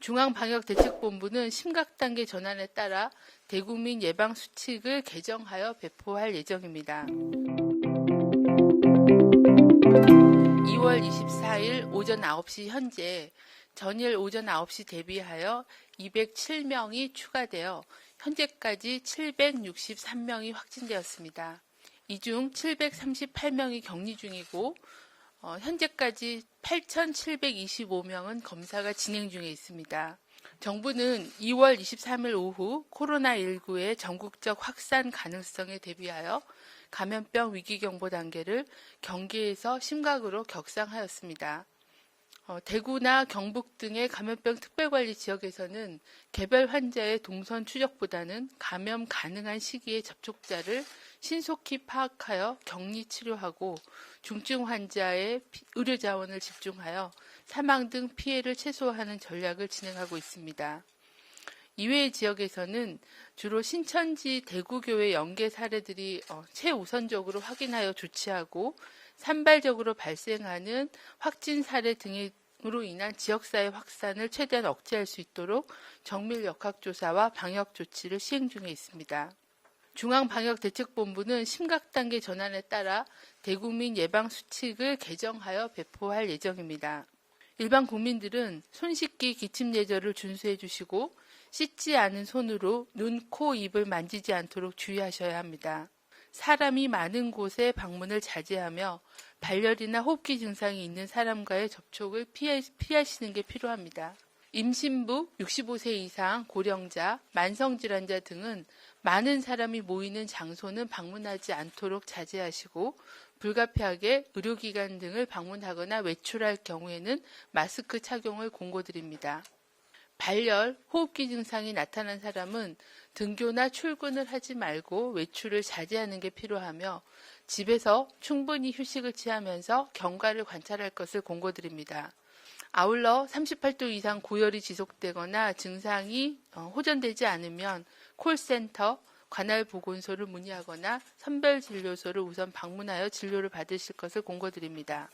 중앙방역대책본부는 심각단계 전환에 따라 대국민 예방수칙을 개정하여 배포할 예정입니다. 2월 24일 오전 9시 현재 전일 오전 9시 대비하여 207명이 추가되어 현재까지 763명이 확진되었습니다. 이 중 738명이 격리 중이고 어, 현재까지 8,725명은 검사가 진행 중에 있습니다. 정부는 2월 23일 오후 코로나19의 전국적 확산 가능성에 대비하여 감염병 위기경보 단계를 경기에서 심각으로 격상하였습니다. 어, 대구나 경북 등의 감염병 특별관리 지역에서는 개별 환자의 동선 추적보다는 감염 가능한 시기의 접촉자를 신속히 파악하여 격리 치료하고 중증 환자의 피- 의료 자원을 집중하여 사망 등 피해를 최소화하는 전략을 진행하고 있습니다. 이외의 지역에서는 주로 신천지 대구교회 연계 사례들이 어, 최우선적으로 확인하여 조치하고 산발적으로 발생하는 확진 사례 등으로 인한 지역사회 확산을 최대한 억제할 수 있도록 정밀 역학조사와 방역 조치를 시행 중에 있습니다. 중앙방역대책본부는 심각단계 전환에 따라 대국민 예방수칙을 개정하여 배포할 예정입니다. 일반 국민들은 손 씻기 기침 예절을 준수해 주시고 씻지 않은 손으로 눈, 코, 입을 만지지 않도록 주의하셔야 합니다. 사람이 많은 곳에 방문을 자제하며 발열이나 호흡기 증상이 있는 사람과의 접촉을 피하시는 게 필요합니다. 임신부, 65세 이상, 고령자, 만성질환자 등은 많은 사람이 모이는 장소는 방문하지 않도록 자제하시고 불가피하게 의료기관 등을 방문하거나 외출할 경우에는 마스크 착용을 공고드립니다. 발열, 호흡기 증상이 나타난 사람은 등교나 출근을 하지 말고 외출을 자제하는 게 필요하며 집에서 충분히 휴식을 취하면서 경과를 관찰할 것을 공고드립니다. 아울러 38도 이상 고열이 지속되거나 증상이 어, 호전되지 않으면 콜센터, 관할 보건소를 문의하거나 선별 진료소를 우선 방문하여 진료를 받으실 것을 공고드립니다.